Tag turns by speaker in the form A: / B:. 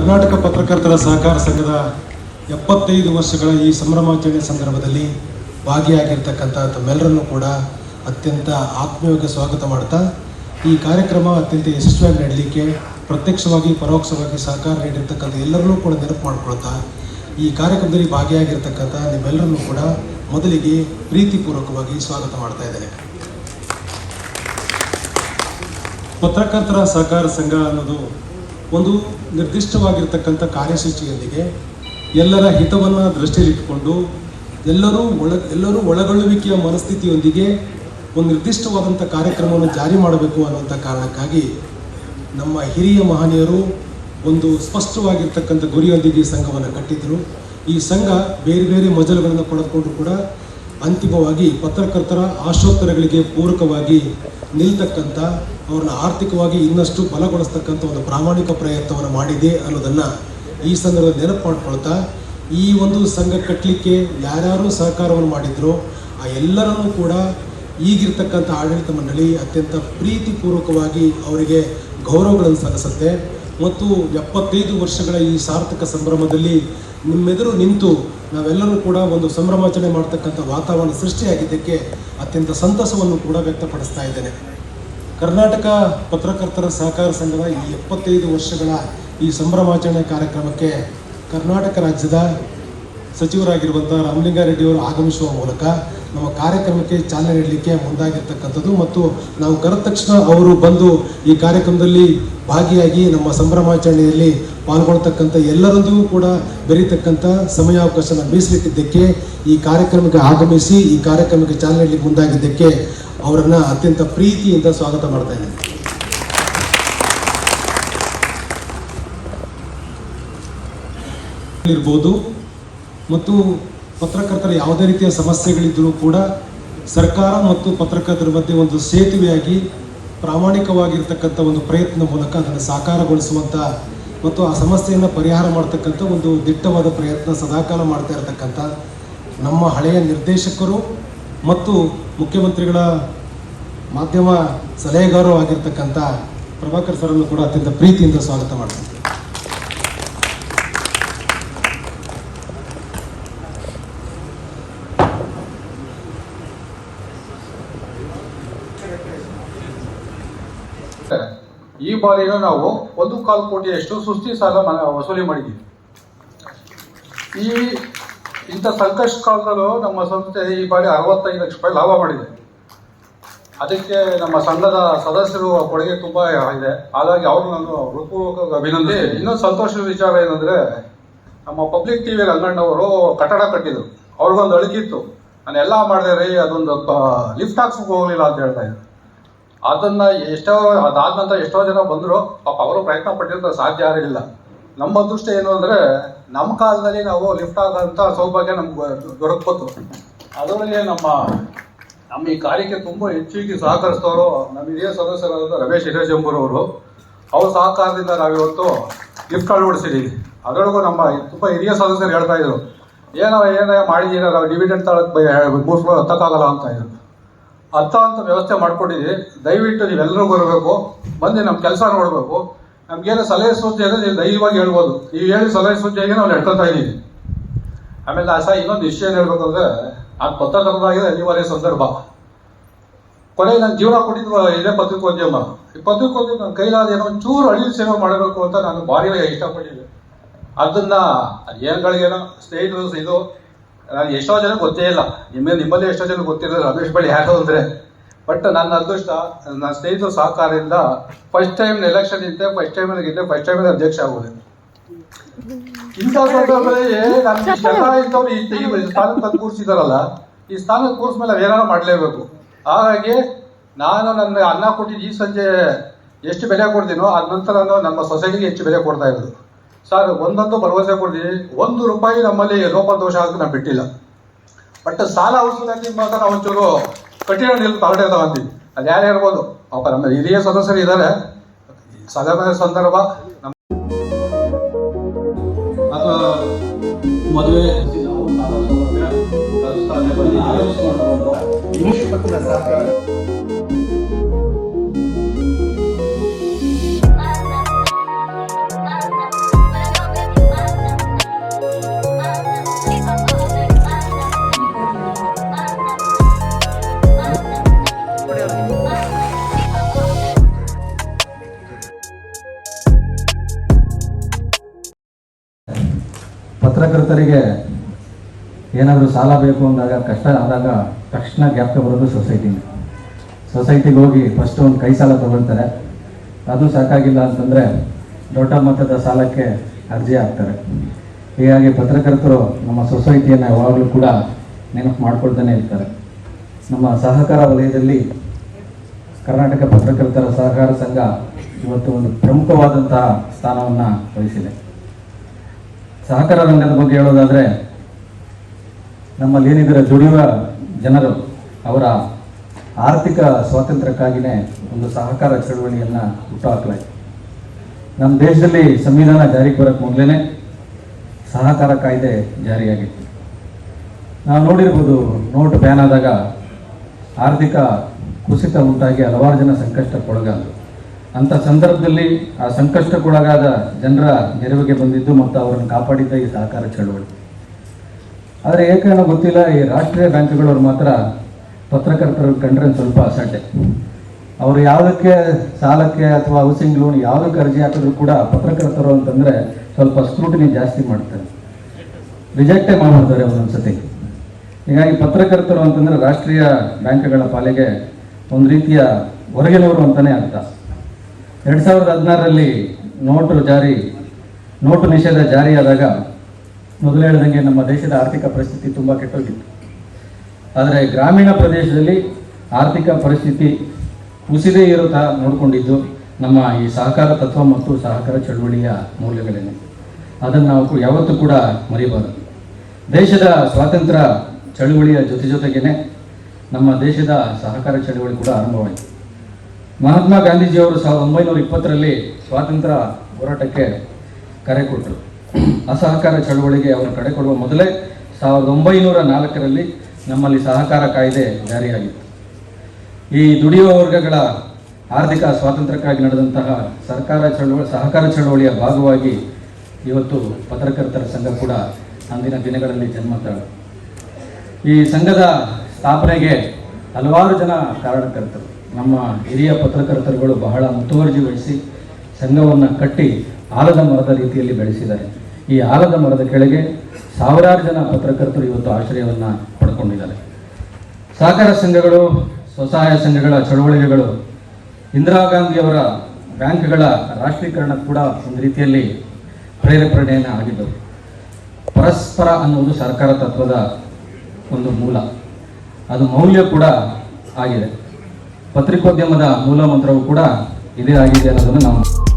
A: ಕರ್ನಾಟಕ ಪತ್ರಕರ್ತರ ಸಹಕಾರ ಸಂಘದ ಎಪ್ಪತ್ತೈದು ವರ್ಷಗಳ ಈ ಸಂಭ್ರಮಾಚರಣೆ ಸಂದರ್ಭದಲ್ಲಿ ಭಾಗಿಯಾಗಿರ್ತಕ್ಕಂಥ ತಮ್ಮೆಲ್ಲರನ್ನು ಕೂಡ ಅತ್ಯಂತ ಆತ್ಮೀಯವಾಗಿ ಸ್ವಾಗತ ಮಾಡ್ತಾ, ಈ ಕಾರ್ಯಕ್ರಮ ಅತ್ಯಂತ ಯಶಸ್ವಿಯಾಗಿ ನಡೀಲಿಕ್ಕೆ ಪ್ರತ್ಯಕ್ಷವಾಗಿ, ಪರೋಕ್ಷವಾಗಿ ಸಹಕಾರ ನೀಡಿರ್ತಕ್ಕಂಥ ಎಲ್ಲರನ್ನೂ ಕೂಡ ನೆನಪು ಮಾಡ್ಕೊಳ್ತಾ, ಈ ಕಾರ್ಯಕ್ರಮದಲ್ಲಿ ಭಾಗಿಯಾಗಿರ್ತಕ್ಕಂಥ ನಿಮ್ಮೆಲ್ಲರನ್ನೂ ಕೂಡ ಮೊದಲಿಗೆ ಪ್ರೀತಿಪೂರ್ವಕವಾಗಿ ಸ್ವಾಗತ ಮಾಡ್ತಾ ಇದ್ದೇನೆ. ಪತ್ರಕರ್ತರ ಸಹಕಾರ ಸಂಘ ಅನ್ನೋದು ಒಂದು ನಿರ್ದಿಷ್ಟವಾಗಿರ್ತಕ್ಕಂಥ ಕಾರ್ಯಸೂಚಿಯೊಂದಿಗೆ ಎಲ್ಲರ ಹಿತವನ್ನು ದೃಷ್ಟಿಯಲ್ಲಿಟ್ಟುಕೊಂಡು ಎಲ್ಲರೂ ಒಳ, ಎಲ್ಲರೂ ಒಳಗೊಳ್ಳುವಿಕೆಯ ಮನಸ್ಥಿತಿಯೊಂದಿಗೆ ಒಂದು ನಿರ್ದಿಷ್ಟವಾದಂಥ ಕಾರ್ಯಕ್ರಮವನ್ನು ಜಾರಿ ಮಾಡಬೇಕು ಅನ್ನುವಂಥ ಕಾರಣಕ್ಕಾಗಿ ನಮ್ಮ ಹಿರಿಯ ಮಹನೀಯರು ಒಂದು ಸ್ಪಷ್ಟವಾಗಿರ್ತಕ್ಕಂಥ ಗುರಿಯೊಂದಿಗೆ ಈ ಸಂಘವನ್ನು ಕಟ್ಟಿದ್ರು ಈ ಸಂಘ ಬೇರೆ ಬೇರೆ ಮಜಲುಗಳನ್ನು ಪಡೆದುಕೊಂಡು ಕೂಡ ಅಂತಿಮವಾಗಿ ಪತ್ರಕರ್ತರ ಆಶೋತ್ತರಗಳಿಗೆ ಪೂರಕವಾಗಿ ನಿಲ್ತಕ್ಕಂಥ ಅವ್ರನ್ನ ಆರ್ಥಿಕವಾಗಿ ಇನ್ನಷ್ಟು ಬಲಗೊಳಿಸ್ತಕ್ಕಂಥ ಒಂದು ಪ್ರಾಮಾಣಿಕ ಪ್ರಯತ್ನವನ್ನು ಮಾಡಿದೆ ಅನ್ನೋದನ್ನು ಈ ಸಂದರ್ಭದಲ್ಲಿ ನೆನಪು ಮಾಡ್ಕೊಳ್ತಾ ಈ ಒಂದು ಸಂಘ ಕಟ್ಟಲಿಕ್ಕೆ ಯಾರ್ಯಾರು ಸಹಕಾರವನ್ನು ಮಾಡಿದ್ರು, ಆ ಎಲ್ಲರನ್ನೂ ಕೂಡ ಈಗಿರ್ತಕ್ಕಂಥ ಆಡಳಿತ ಮಂಡಳಿ ಅತ್ಯಂತ ಪ್ರೀತಿಪೂರ್ವಕವಾಗಿ ಅವರಿಗೆ ಗೌರವಗಳನ್ನು ಸಲ್ಲಿಸುತ್ತೆ. ಮತ್ತು ಎಪ್ಪತ್ತೈದು ವರ್ಷಗಳ ಈ ಸಾರ್ಥಕ ಸಂಭ್ರಮದಲ್ಲಿ ನಿಮ್ಮೆದುರು ನಿಂತು ನಾವೆಲ್ಲರೂ ಕೂಡ ಒಂದು ಸಂಭ್ರಮಾಚರಣೆ ಮಾಡ್ತಕ್ಕಂಥ ವಾತಾವರಣ ಸೃಷ್ಟಿಯಾಗಿದ್ದಕ್ಕೆ ಅತ್ಯಂತ ಸಂತಸವನ್ನು ಕೂಡ ವ್ಯಕ್ತಪಡಿಸ್ತಾ ಇದ್ದೇನೆ. ಕರ್ನಾಟಕ ಪತ್ರಕರ್ತರ ಸಹಕಾರ ಸಂಘದ ಈ ಎಪ್ಪತ್ತೈದು ವರ್ಷಗಳ ಈ ಸಂಭ್ರಮಾಚರಣೆ ಕಾರ್ಯಕ್ರಮಕ್ಕೆ ಕರ್ನಾಟಕ ರಾಜ್ಯದ ಸಚಿವರಾಗಿರುವಂಥ ರಾಮಲಿಂಗಾರೆಡ್ಡಿಯವರು ಆಗಮಿಸುವ ಮೂಲಕ ನಮ್ಮ ಕಾರ್ಯಕ್ರಮಕ್ಕೆ ಚಾಲನೆ ನೀಡಲಿಕ್ಕೆ ಮುಂದಾಗಿರ್ತಕ್ಕಂಥದ್ದು ಮತ್ತು ನಾವು ಕರೆದ ತಕ್ಷಣ ಅವರು ಬಂದು ಈ ಕಾರ್ಯಕ್ರಮದಲ್ಲಿ ಭಾಗಿಯಾಗಿ ನಮ್ಮ ಸಂಭ್ರಮಾಚರಣೆಯಲ್ಲಿ ಪಾಲ್ಗೊಳ್ತಕ್ಕಂಥ ಎಲ್ಲರೊಂದಿಗೂ ಕೂಡ ಬೆರೀತಕ್ಕಂಥ ಸಮಯಾವಕಾಶನ ಮೀಸಲಿಟ್ಟಿದ್ದಕ್ಕೆ ಈ ಕಾರ್ಯಕ್ರಮಕ್ಕೆ ಆಗಮಿಸಿ, ಈ ಕಾರ್ಯಕ್ರಮಕ್ಕೆ ಚಾಲನೆ ನೀಡಲಿಕ್ಕೆ ಮುಂದಾಗಿದ್ದಕ್ಕೆ ಅವರನ್ನು ಅತ್ಯಂತ ಪ್ರೀತಿಯಿಂದ ಸ್ವಾಗತ ಮಾಡ್ತಾ ಇದ್ದೀನಿ. ಇರ್ಬೋದು. ಮತ್ತು ಪತ್ರಕರ್ತರ ಯಾವುದೇ ರೀತಿಯ ಸಮಸ್ಯೆಗಳಿದ್ದರೂ ಕೂಡ ಸರ್ಕಾರ ಮತ್ತು ಪತ್ರಕರ್ತರ ಮಧ್ಯೆ ಒಂದು ಸೇತುವೆಯಾಗಿ ಪ್ರಾಮಾಣಿಕವಾಗಿರ್ತಕ್ಕಂಥ ಒಂದು ಪ್ರಯತ್ನ ಮೂಲಕ ಅದನ್ನು ಸಾಕಾರಗೊಳಿಸುವಂಥ ಮತ್ತು ಆ ಸಮಸ್ಯೆಯನ್ನು ಪರಿಹಾರ ಮಾಡ್ತಕ್ಕಂಥ ಒಂದು ದಿಟ್ಟವಾದ ಪ್ರಯತ್ನ ಸದಾಕಾಲ ಮಾಡ್ತಾ ಇರತಕ್ಕಂಥ ನಮ್ಮ ಹಳೆಯ ನಿರ್ದೇಶಕರು ಮತ್ತು ಮುಖ್ಯಮಂತ್ರಿಗಳ ಮಾಧ್ಯಮ ಸಲಹೆಗಾರರು ಆಗಿರ್ತಕ್ಕಂಥ ಪ್ರಭಾಕರ್ ಸರನ್ನು ಕೂಡ ಅತ್ಯಂತ ಪ್ರೀತಿಯಿಂದ ಸ್ವಾಗತ ಮಾಡ್ತೀನಿ.
B: ಈ ಬಾರಿನೂ ನಾವು ಒಂದು ಕಾಲು ಕೋಟಿಯಷ್ಟು ಸುಸ್ತಿ ಸಾಲ ವಸೂಲಿ ಮಾಡಿದ್ದೀವಿ. ಈ ಇಂಥ ಸಂಕಷ್ಟ ಕಾಲದಲ್ಲೂ ನಮ್ಮ ಸಂಸ್ಥೆ ಈ ಬಾರಿ ಅರವತ್ತೈದು ಲಕ್ಷ ರೂಪಾಯಿ ಲಾಭ ಮಾಡಿದೆ. ಅದಕ್ಕೆ ನಮ್ಮ ಸಂಘದ ಸದಸ್ಯರು ಕೊಡುಗೆ ತುಂಬಾ ಇದೆ. ಹಾಗಾಗಿ ಅವರು ನಾನು ಹೃತ್ಪೂರ್ವಕ ಅಭಿನಂದಿ. ಇನ್ನೊಂದು ಸಂತೋಷದ ವಿಚಾರ ಏನಂದ್ರೆ, ನಮ್ಮ ಪಬ್ಲಿಕ್ ಟಿವಿ ರಂಗಣ್ಣವರು ಕಟ್ಟಡ ಕಟ್ಟಿದ್ರು. ಅವ್ರಿಗೊಂದು ಅಳಿಕಿತ್ತು ನಾನು ಎಲ್ಲ ಮಾಡಿದೆ ರೀ, ಅದೊಂದು ಲಿಫ್ಟ್ ಹಾಕ್ಸಕ್ ಹೋಗಲಿಲ್ಲ ಅಂತ ಹೇಳ್ತಾ ಇದ್ರು. ಅದನ್ನ ಎಷ್ಟೋ ಅದಾದ ನಂತರ ಎಷ್ಟೋ ಜನ ಬಂದರು, ಪಾಪ ಅವರು ಪ್ರಯತ್ನ ಪಟ್ಟಿರೋದು ಸಾಧ್ಯ ಆಗಿಲ್ಲ ನಮ್ಮ ಅದೃಷ್ಟ ಏನು ಅಂದ್ರೆ, ನಮ್ಮ ಕಾಲದಲ್ಲಿ ನಾವು ಲಿಫ್ಟ್ ಆದಂತ ಸೌಭಾಗ್ಯ ನಮ್ಗೆ ದೊರಕ್ಬೋದು ಅದರೊಳಗೆ ನಮ್ಮ ನಮ್ಮ ಈ ಕಾರ್ಯಕ್ಕೆ ತುಂಬ ಹೆಚ್ಚಿಗೆ ಸಹಕರಿಸಿದವರು ನಮ್ಮ ಹಿರಿಯ ಸದಸ್ಯರಾದ ರಮೇಶ್ ಅವರು. ಅವ್ರ ಸಹಕಾರದಿಂದ ನಾವಿವತ್ತು ಲಿಫ್ಟ್ ಅಳವಡಿಸಿದ್ದೀವಿ ಅದರೊಳಗೂ ನಮ್ಮ ತುಂಬ ಹಿರಿಯ ಸದಸ್ಯರು ಹೇಳ್ತಾ ಇದ್ರು ಏನೋ ಏನೋ ಮಾಡಿದ್ದೀರ ನಾವು ಡಿವಿಡೆಂಟ್ ತಳಕ್ಕೆ ಹತ್ತಕ್ಕಾಗಲ್ಲ ಅಂತ ಇದ್ರು. ಅಂತ ವ್ಯವಸ್ಥೆ ಮಾಡ್ಕೊಂಡಿದ್ದೀವಿ ದಯವಿಟ್ಟು ನೀವೆಲ್ಲರೂ ಬರಬೇಕು. ಬಂದು ನಮ್ಮ ಕೆಲಸ ನೋಡಬೇಕು. ನಮ್ಗೇನು ಸಲಹೆ ಸೂಚನೆ ಅಂದರೆ ನೀವು ಧೈರ್ಯವಾಗಿ ಹೇಳ್ಬೋದು. ನೀವು ಹೇಳಿ ಸಲಹೆ ಸೂಚನೆಗೆ ನಾವು ನಡ್ಕೊತಾ ಇದ್ದೀವಿ. ಆಮೇಲೆ ಆ ಸಹ ಇನ್ನೊಂದು ವಿಷಯ ಏನು ನಾನು ಪತ್ರ ತಗೊಂಡಾಗಿದೆ ಅನಿವಾರ್ಯ ಸಂದರ್ಭ. ಕೊನೆಗೆ ನಾನು ಜೀವನ ಕೊಟ್ಟಿದ್ದು ಇದೇ ಪತ್ರಿಕೋದ್ಯಮ. ಈ ಪತ್ರಿಕೋದ್ಯಮ ನನ್ನ ಕೈಲಾದ ಏನೋ ಒಂಚೂರು ಅಳಿಲು ಸೇವೆ ಮಾಡಬೇಕು ಅಂತ ನಾನು ಭಾರಿ ಇಷ್ಟಪಟ್ಟಿದ್ದೆ. ಅದನ್ನ ಏನ್ಗಳಿಗೇನೋ ಸ್ನೇಹಿತರು ಇದು ನಾನು ಎಷ್ಟೋ ಜನ ಗೊತ್ತೇ ಇಲ್ಲ. ನಿಮ್ಮ ನಿಮ್ಮಲ್ಲಿ ಎಷ್ಟೋ ಜನ ಗೊತ್ತಿರೋದು ರಮೇಶ್ ಬಳಿ ಯಾರು ಅಂದ್ರೆ. ಬಟ್ ನನ್ನ ಅದೃಷ್ಟ ನನ್ನ ಸ್ನೇಹಿತರು ಸಹಕಾರದಿಂದ ಫಸ್ಟ್ ಟೈಮ್ ಎಲೆಕ್ಷನ್ ಇದ್ದೆ ಫಸ್ಟ್ ಟೈಮ್ ಗೆದ್ದೆ ಫಸ್ಟ್ ಟೈಮ್ ಅಧ್ಯಕ್ಷ ಆಗೋದೆ. ಇಂಥ ಸಂದರ್ಭದಲ್ಲಿ ನಮ್ಗೆ ಇಷ್ಟೆಲ್ಲ ಇಂಥವ್ರು ಈ ಸ್ಥಾನ ತಂದು ಕೂರಿಸಿದಾರಲ್ಲ ಈ ಸ್ಥಾನಕ್ಕೆ ಕೂರಿಸ್ಮೇಲೆ ಮೇಲೆ ಏನಾರು ಮಾಡಲೇಬೇಕು. ಹಾಗಾಗಿ ನಾನು ನನ್ನ ಅನ್ನ ಕೊಟ್ಟಿದ್ದು ಈ ಸಂಜೆ ಎಷ್ಟು ಬೆಲೆ ಕೊಡ್ತೀನೋ ಅದ ನಂತರ ನಮ್ಮ ಸೊಸೈಟಿಗೆ ಹೆಚ್ಚು ಬೆಲೆ ಕೊಡ್ತಾ ಇರೋದು. ಸರ್ ಒಂದೊಂದು ಭರವಸೆ ಕೊಡಿ ಒಂದು ರೂಪಾಯಿ ನಮ್ಮಲ್ಲಿ ಲೋಪದೋಷ ಆಗಿ ನಾವು ಬಿಟ್ಟಿಲ್ಲ. ಬಟ್ ಸಾಲ ವಸೂಲಾತಿ ಮಾತ್ರ ನಾವು ಒಂಚೂರು ಕಠಿಣ ನಿಲ್ ತಗೊಂಡೇ ತಗೊಂತೀವಿ. ಅದು ಯಾರು ಇರ್ಬೋದು. ಪಾಪ ನಮ್ಮ ಹಿರಿಯ ಸದಸ್ಯರು ಇದ್ದಾರೆ ಸದನ ಸಂದರ್ಭ ನಮ್ಮ
C: ಅಥವಾ ಮದುವೆ
D: ಏನಾದರೂ ಸಾಲ ಬೇಕು ಅಂದಾಗ, ಕಷ್ಟ ಆದಾಗ ತಕ್ಷಣ ಗ್ಯಾಪ್ಗೆ ಬರೋದು ಸೊಸೈಟಿನ ಸೊಸೈಟಿಗೆ ಹೋಗಿ ಫಸ್ಟ್ ಒಂದು ಕೈ ಸಾಲ ತಗೊಳ್ತಾರೆ. ಅದು ಸಾಕಾಗಿಲ್ಲ ಅಂತಂದರೆ ದೊಡ್ಡ ಮೊತ್ತದ ಸಾಲಕ್ಕೆ ಅರ್ಜಿ ಹಾಕ್ತಾರೆ. ಹೀಗಾಗಿ ಪತ್ರಕರ್ತರು ನಮ್ಮ ಸೊಸೈಟಿಯನ್ನು ಯಾವಾಗಲೂ ಕೂಡ ನೆನಪು ಮಾಡ್ಕೊಳ್ತಾನೆ ಇರ್ತಾರೆ. ನಮ್ಮ ಸಹಕಾರ ವಲಯದಲ್ಲಿ ಕರ್ನಾಟಕ ಪತ್ರಕರ್ತರ ಸಹಕಾರ ಸಂಘ ಇವತ್ತು ಒಂದು ಪ್ರಮುಖವಾದಂತಹ ಸ್ಥಾನವನ್ನು ವಹಿಸಿದೆ. ಸಹಕಾರ ರಂಗದ ಬಗ್ಗೆ ಹೇಳೋದಾದರೆ ನಮ್ಮಲ್ಲಿ ಏನಿದ್ರೆ ದುಡಿಯುವ ಜನರು ಅವರ ಆರ್ಥಿಕ ಸ್ವಾತಂತ್ರ್ಯಕ್ಕಾಗಿಯೇ ಒಂದು ಸಹಕಾರ ಚಳವಳಿಯನ್ನು ಹುಟ್ಟುಹಾಕಲಾಯಿತು. ನಮ್ಮ ದೇಶದಲ್ಲಿ ಸಂವಿಧಾನ ಜಾರಿಗೆ ಬರೋಕ್ಕೆ ಮೊದಲೇ ಸಹಕಾರ ಕಾಯ್ದೆ ಜಾರಿಯಾಗಿತ್ತು. ನಾವು ನೋಡಿರ್ಬೋದು, ನೋಟ್ ಬ್ಯಾನ್ ಆದಾಗ ಆರ್ಥಿಕ ಕುಸಿತ ಉಂಟಾಗಿ ಹಲವಾರು ಜನ ಸಂಕಷ್ಟಕ್ಕೊಳಗಾದರು. ಅಂಥ ಸಂದರ್ಭದಲ್ಲಿ ಆ ಸಂಕಷ್ಟಕ್ಕೊಳಗಾದ ಜನರ ನೆರವಿಗೆ ಬಂದಿದ್ದು ಮತ್ತು ಅವರನ್ನು ಕಾಪಾಡಿದ್ದ ಈ ಸಹಕಾರ ಚಳವಳಿ. ಆದರೆ ಏಕೇನೋ ಗೊತ್ತಿಲ್ಲ, ಈ ರಾಷ್ಟ್ರೀಯ ಬ್ಯಾಂಕ್ಗಳವ್ರು ಮಾತ್ರ ಪತ್ರಕರ್ತರು ಕಂಡ್ರೆ ಸ್ವಲ್ಪ ಅಸಡ್ಡೆ. ಅವರು ಯಾವುದಕ್ಕೆ ಸಾಲಕ್ಕೆ ಅಥವಾ ಹೌಸಿಂಗ್ ಲೋನ್ ಯಾವುದಕ್ಕೆ ಅರ್ಜಿ ಹಾಕಿದ್ರು ಕೂಡ ಪತ್ರಕರ್ತರು ಅಂತಂದರೆ ಸ್ವಲ್ಪ ಸ್ಕ್ರೂಟಿನಿ ಜಾಸ್ತಿ ಮಾಡ್ತಾರೆ. ರಿಜೆಕ್ಟೇ ಮಾಡ್ತಾರೆ ಒಂದೊಂದ್ಸತಿ. ಹೀಗಾಗಿ ಪತ್ರಕರ್ತರು ಅಂತಂದರೆ ರಾಷ್ಟ್ರೀಯ ಬ್ಯಾಂಕ್ಗಳ ಪಾಲಿಗೆ ಒಂದು ರೀತಿಯ ಹೊರಗಿನವರು ಅಂತಲೇ ಅರ್ಥ. ಎರಡು ಸಾವಿರದ ಹದಿನಾರರಲ್ಲಿ ನೋಟು ಜಾರಿ, ನೋಟು ನಿಷೇಧ ಜಾರಿಯಾದಾಗ ಮೊದಲು ಹೇಳಿದಂಗೆ ನಮ್ಮ ದೇಶದ ಆರ್ಥಿಕ ಪರಿಸ್ಥಿತಿ ತುಂಬ ಕೆಟ್ಟೋಗಿತ್ತು. ಆದರೆ ಗ್ರಾಮೀಣ ಪ್ರದೇಶದಲ್ಲಿ ಆರ್ಥಿಕ ಪರಿಸ್ಥಿತಿ ಕುಸಿದೇ ಇರೋ ನೋಡಿಕೊಂಡಿದ್ದು ನಮ್ಮ ಈ ಸಹಕಾರ ತತ್ವ ಮತ್ತು ಸಹಕಾರ ಚಳುವಳಿಯ ಮೌಲ್ಯಗಳೇನೆ. ಅದನ್ನು ನಾವು ಯಾವತ್ತೂ ಕೂಡ ಮರಿಬಾರದು. ದೇಶದ ಸ್ವಾತಂತ್ರ್ಯ ಚಳುವಳಿಯ ಜೊತೆ ಜೊತೆಗೇನೆ ನಮ್ಮ ದೇಶದ ಸಹಕಾರ ಚಳುವಳಿ ಕೂಡ ಆರಂಭವಾಯಿತು. ಮಹಾತ್ಮ ಗಾಂಧೀಜಿಯವರು ಸಾವಿರದ ಒಂಬೈನೂರ ಇಪ್ಪತ್ತರಲ್ಲಿ ಸ್ವಾತಂತ್ರ್ಯ ಹೋರಾಟಕ್ಕೆ ಕರೆ ಕೊಟ್ಟರು. ಅಸಹಕಾರ ಚಳವಳಿಗೆ ಅವರು ಕಡೆ ಕೊಡುವ ಮೊದಲೇ ಸಾವಿರದ ಒಂಬೈನೂರ ನಾಲ್ಕರಲ್ಲಿ ನಮ್ಮಲ್ಲಿ ಸಹಕಾರ ಕಾಯ್ದೆ ಜಾರಿಯಾಗಿತ್ತು. ಈ ದುಡಿಯುವ ವರ್ಗಗಳ ಆರ್ಥಿಕ ಸ್ವಾತಂತ್ರ್ಯಕ್ಕಾಗಿ ನಡೆದಂತಹ ಸರ್ಕಾರ ಚಳವಳಿ, ಸಹಕಾರ ಚಳವಳಿಯ ಭಾಗವಾಗಿ ಇವತ್ತು ಪತ್ರಕರ್ತರ ಸಂಘ ಕೂಡ ಅಂದಿನ ದಿನಗಳಲ್ಲಿ ಜನ್ಮ ಈ ಸಂಘದ ಸ್ಥಾಪನೆಗೆ ಹಲವಾರು ಜನ ಕಾರಣಕರ್ತರು. ನಮ್ಮ ಹಿರಿಯ ಪತ್ರಕರ್ತರುಗಳು ಬಹಳ ಮುತುವರ್ಜಿ ವಹಿಸಿ ಸಂಘವನ್ನು ಕಟ್ಟಿ ಆಲದ ಮರದ ರೀತಿಯಲ್ಲಿ ಬೆಳೆಸಿದ್ದಾರೆ. ಈ ಆಲದ ಮರದ ಕೆಳಗೆ ಸಾವಿರಾರು ಜನ ಪತ್ರಕರ್ತರು ಇವತ್ತು ಆಶ್ರಯವನ್ನು ಪಡ್ಕೊಂಡಿದ್ದಾರೆ. ಸಹಕಾರ ಸಂಘಗಳು, ಸ್ವಸಹಾಯ ಸಂಘಗಳ ಚಳುವಳಿಗಳು ಇಂದಿರಾ ಗಾಂಧಿಯವರ ಬ್ಯಾಂಕ್ಗಳ ರಾಷ್ಟ್ರೀಕರಣ ಕೂಡ ಒಂದು ರೀತಿಯಲ್ಲಿ ಪ್ರೇರೇಪಣೆಯನ್ನು ಆಗಿದ್ದವು. ಪರಸ್ಪರ ಅನ್ನೋದು ಸರ್ಕಾರ ತತ್ವದ ಒಂದು ಮೂಲ. ಅದು ಮೌಲ್ಯ ಕೂಡ ಆಗಿದೆ. ಪತ್ರಿಕೋದ್ಯಮದ ಮೂಲ ಮಂತ್ರವೂ ಕೂಡ ಇದೇ ಆಗಿದೆ ಅನ್ನೋದನ್ನು ನಾವು